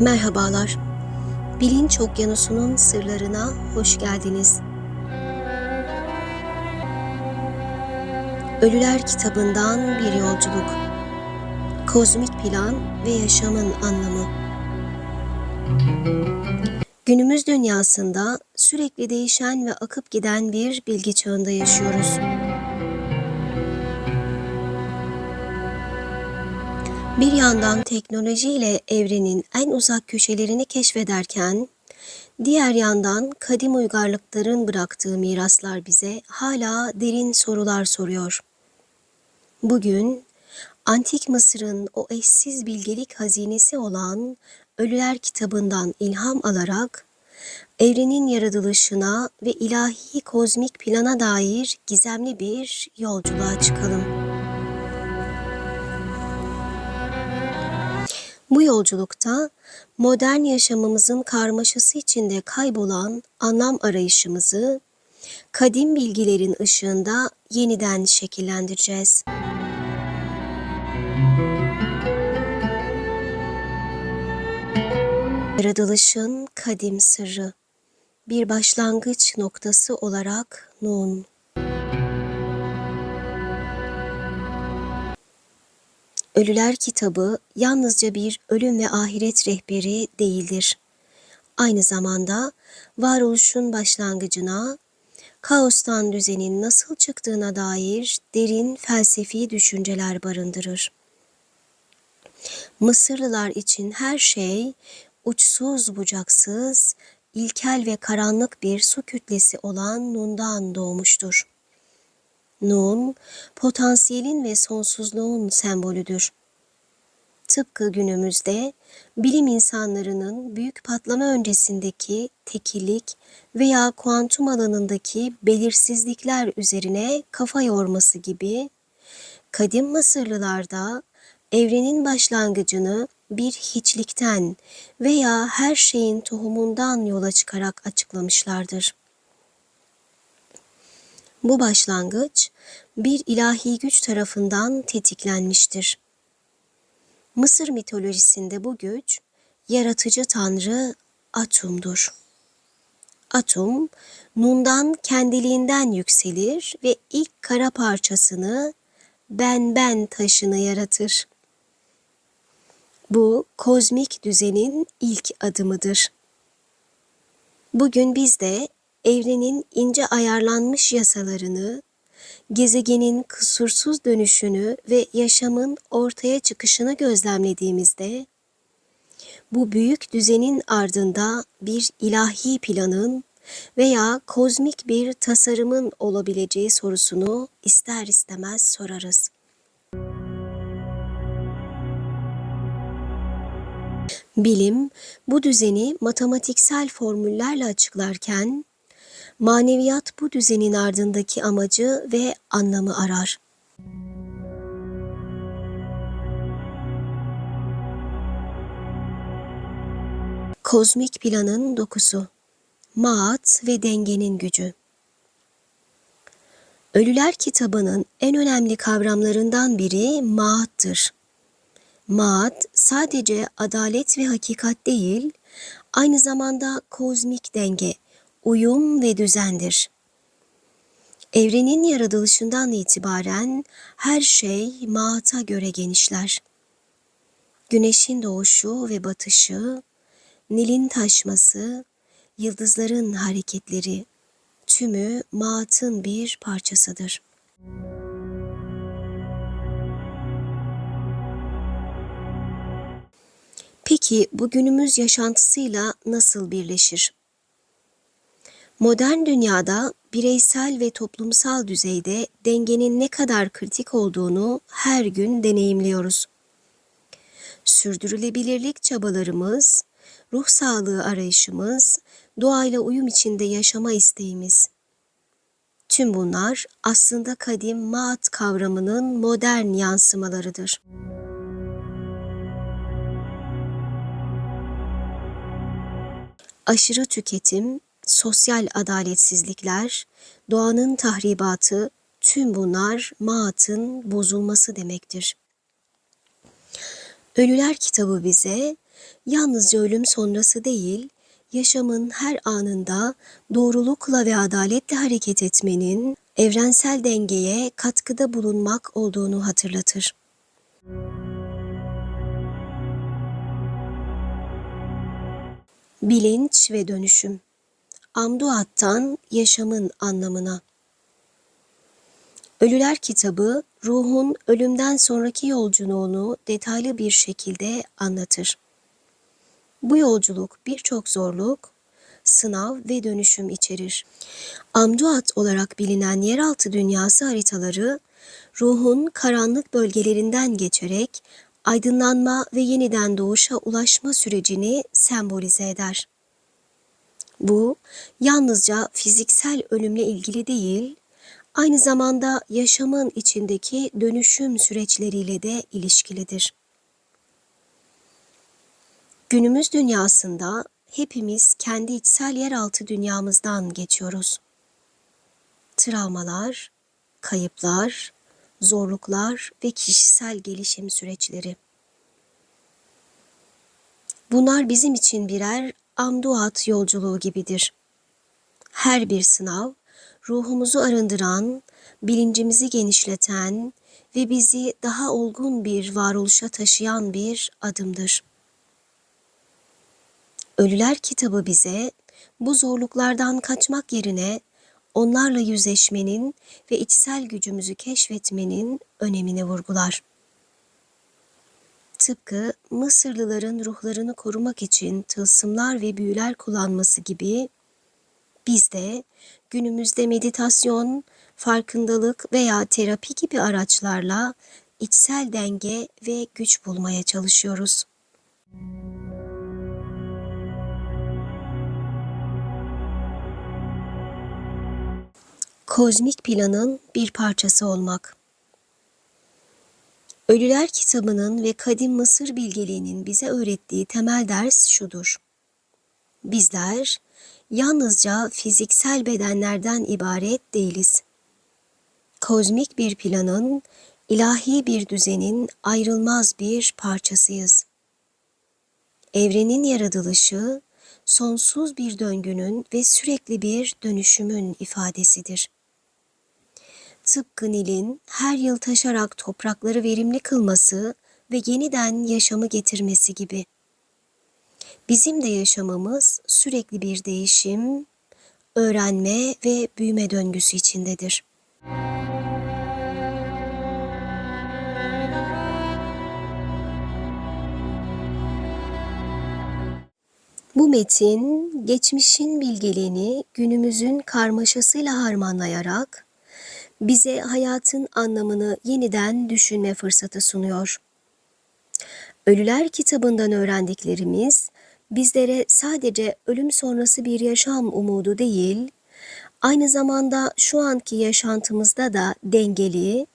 Merhabalar. Bilinç Okyanusu'nun sırlarına hoş geldiniz. Ölüler kitabından bir yolculuk. Kozmik plan ve yaşamın anlamı. Günümüz dünyasında sürekli değişen ve akıp giden bir bilgi çağında yaşıyoruz. Bir yandan teknolojiyle evrenin en uzak köşelerini keşfederken, diğer yandan kadim uygarlıkların bıraktığı miraslar bize hala derin sorular soruyor. Bugün Antik Mısır'ın o eşsiz bilgelik hazinesi olan Ölüler kitabından ilham alarak evrenin yaratılışına ve ilahi kozmik plana dair gizemli bir yolculuğa çıkalım. Bu yolculukta modern yaşamımızın karmaşası içinde kaybolan anlam arayışımızı kadim bilgilerin ışığında yeniden şekillendireceğiz. Yaratılışın kadim sırrı bir başlangıç noktası olarak Nun. Ölüler kitabı yalnızca bir ölüm ve ahiret rehberi değildir. Aynı zamanda varoluşun başlangıcına, kaostan düzenin nasıl çıktığına dair derin felsefi düşünceler barındırır. Mısırlılar için her şey uçsuz bucaksız, ilkel ve karanlık bir su kütlesi olan Nun'dan doğmuştur. Nun, potansiyelin ve sonsuzluğun sembolüdür. Tıpkı günümüzde bilim insanlarının büyük patlama öncesindeki tekillik veya kuantum alanındaki belirsizlikler üzerine kafa yorması gibi, kadim Mısırlılarda evrenin başlangıcını bir hiçlikten veya her şeyin tohumundan yola çıkarak açıklamışlardır. Bu başlangıç bir ilahi güç tarafından tetiklenmiştir. Mısır mitolojisinde bu güç yaratıcı tanrı Atum'dur. Atum, Nun'dan kendiliğinden yükselir ve ilk kara parçasını ben ben taşını yaratır. Bu kozmik düzenin ilk adımıdır. Bugün biz de evrenin ince ayarlanmış yasalarını, gezegenin kusursuz dönüşünü ve yaşamın ortaya çıkışını gözlemlediğimizde, bu büyük düzenin ardında bir ilahi planın veya kozmik bir tasarımın olabileceği sorusunu ister istemez sorarız. Bilim bu düzeni matematiksel formüllerle açıklarken maneviyat bu düzenin ardındaki amacı ve anlamı arar. Kozmik planın dokusu, maat ve dengenin gücü. Ölüler kitabının en önemli kavramlarından biri maattır. Maat sadece adalet ve hakikat değil, aynı zamanda kozmik denge, uyum ve düzendir. Evrenin yaratılışından itibaren her şey maata göre genişler. Güneşin doğuşu ve batışı, Nil'in taşması, yıldızların hareketleri tümü maatın bir parçasıdır. Peki bu günümüz yaşantısıyla nasıl birleşir? Modern dünyada bireysel ve toplumsal düzeyde dengenin ne kadar kritik olduğunu her gün deneyimliyoruz. Sürdürülebilirlik çabalarımız, ruh sağlığı arayışımız, doğayla uyum içinde yaşama isteğimiz. Tüm bunlar aslında kadim maat kavramının modern yansımalarıdır. Aşırı tüketim, sosyal adaletsizlikler, doğanın tahribatı, tüm bunlar maatın bozulması demektir. Ölüler kitabı bize yalnızca ölüm sonrası değil, yaşamın her anında doğrulukla ve adaletle hareket etmenin evrensel dengeye katkıda bulunmak olduğunu hatırlatır. Bilinç ve dönüşüm Amduat'tan yaşamın anlamına Ölüler kitabı ruhun ölümden sonraki yolculuğunu detaylı bir şekilde anlatır. Bu yolculuk birçok zorluk, sınav ve dönüşüm içerir. Amduat olarak bilinen yeraltı dünyası haritaları ruhun karanlık bölgelerinden geçerek aydınlanma ve yeniden doğuşa ulaşma sürecini sembolize eder. Bu yalnızca fiziksel ölümle ilgili değil, aynı zamanda yaşamın içindeki dönüşüm süreçleriyle de ilişkilidir. Günümüz dünyasında hepimiz kendi içsel yeraltı dünyamızdan geçiyoruz. Travmalar, kayıplar, zorluklar ve kişisel gelişim süreçleri. Bunlar bizim için birer amduat yolculuğu gibidir. Her bir sınav, ruhumuzu arındıran, bilincimizi genişleten ve bizi daha olgun bir varoluşa taşıyan bir adımdır. Ölüler kitabı bize bu zorluklardan kaçmak yerine onlarla yüzleşmenin ve içsel gücümüzü keşfetmenin önemini vurgular. Tıpkı Mısırlıların ruhlarını korumak için tılsımlar ve büyüler kullanması gibi biz de günümüzde meditasyon, farkındalık veya terapi gibi araçlarla içsel denge ve güç bulmaya çalışıyoruz. Kozmik planın bir parçası olmak. Ölüler kitabının ve kadim Mısır bilgeliğinin bize öğrettiği temel ders şudur. Bizler yalnızca fiziksel bedenlerden ibaret değiliz. Kozmik bir planın, ilahi bir düzenin ayrılmaz bir parçasıyız. Evrenin yaratılışı, sonsuz bir döngünün ve sürekli bir dönüşümün ifadesidir. Tıpkı Nil'in her yıl taşarak toprakları verimli kılması ve yeniden yaşamı getirmesi gibi. Bizim de yaşamımız sürekli bir değişim, öğrenme ve büyüme döngüsü içindedir. Bu metin geçmişin bilgeliğini günümüzün karmaşasıyla harmanlayarak bize hayatın anlamını yeniden düşünme fırsatı sunuyor. Ölüler kitabından öğrendiklerimiz bizlere sadece ölüm sonrası bir yaşam umudu değil, aynı zamanda şu anki yaşantımızda da dengeli,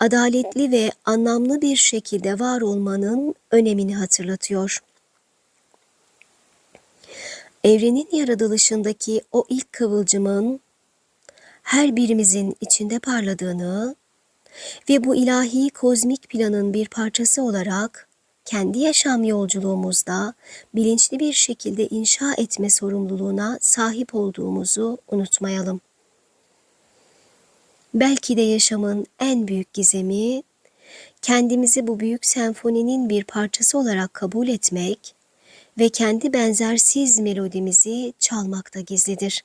adaletli ve anlamlı bir şekilde var olmanın önemini hatırlatıyor. Evrenin yaratılışındaki o ilk kıvılcımın her birimizin içinde parladığını ve bu ilahi kozmik planın bir parçası olarak kendi yaşam yolculuğumuzda bilinçli bir şekilde inşa etme sorumluluğuna sahip olduğumuzu unutmayalım. Belki de yaşamın en büyük gizemi kendimizi bu büyük senfoninin bir parçası olarak kabul etmek ve kendi benzersiz melodimizi çalmakta gizlidir.